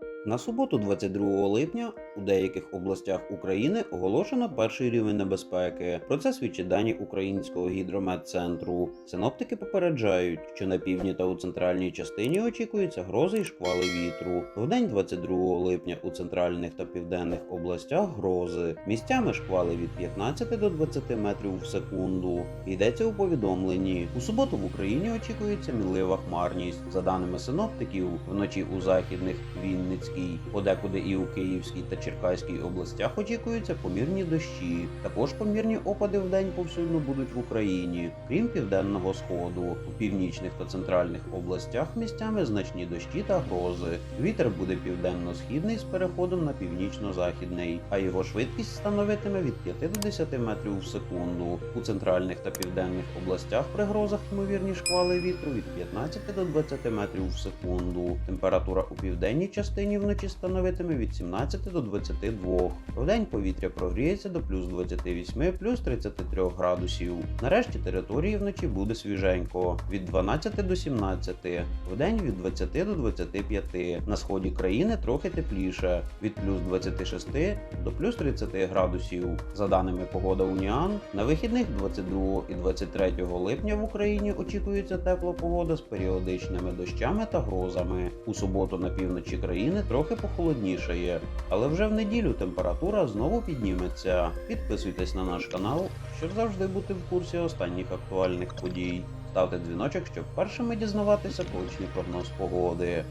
thank you На суботу, 22 липня, у деяких областях України оголошено перший рівень небезпеки. Про це свідчать дані Українського гідрометцентру. Синоптики попереджають, що на півдні та у центральній частині очікуються грози і шквали вітру. В день 22 липня у центральних та південних областях грози. Місцями шквали від 15 до 20 метрів в секунду. Йдеться у повідомленні. У суботу в Україні очікується мінлива хмарність. За даними синоптиків, вночі у західних Вінницькій, подекуди і у Київській та Черкаській областях очікуються помірні дощі. Також помірні опади в день повсюдно будуть в Україні, крім південного сходу. У північних та центральних областях місцями значні дощі та грози. Вітер буде південно-східний з переходом на північно-західний, а його швидкість становитиме від 5 до 10 метрів в секунду. У центральних та південних областях при грозах ймовірні шквали вітру від 15 до 20 метрів в секунду. Температура у південній частині вночі становитиме від 17 до 22. Вдень повітря прогріється до плюс 28, плюс 33 градусів. Нарешті території вночі буде свіженько від 12 до 17, вдень від 20 до 25. На сході країни трохи тепліше від плюс 26 до плюс 30 градусів. За даними погода Уніан, на вихідних 22 і 23 липня в Україні очікується тепла погода з періодичними дощами та грозами. У суботу на півночі країни трохи похолоднішає, але вже в неділю температура знову підніметься. Підписуйтесь на наш канал, щоб завжди бути в курсі останніх актуальних подій. Ставте дзвіночок, щоб першими дізнаватися точний прогноз погоди.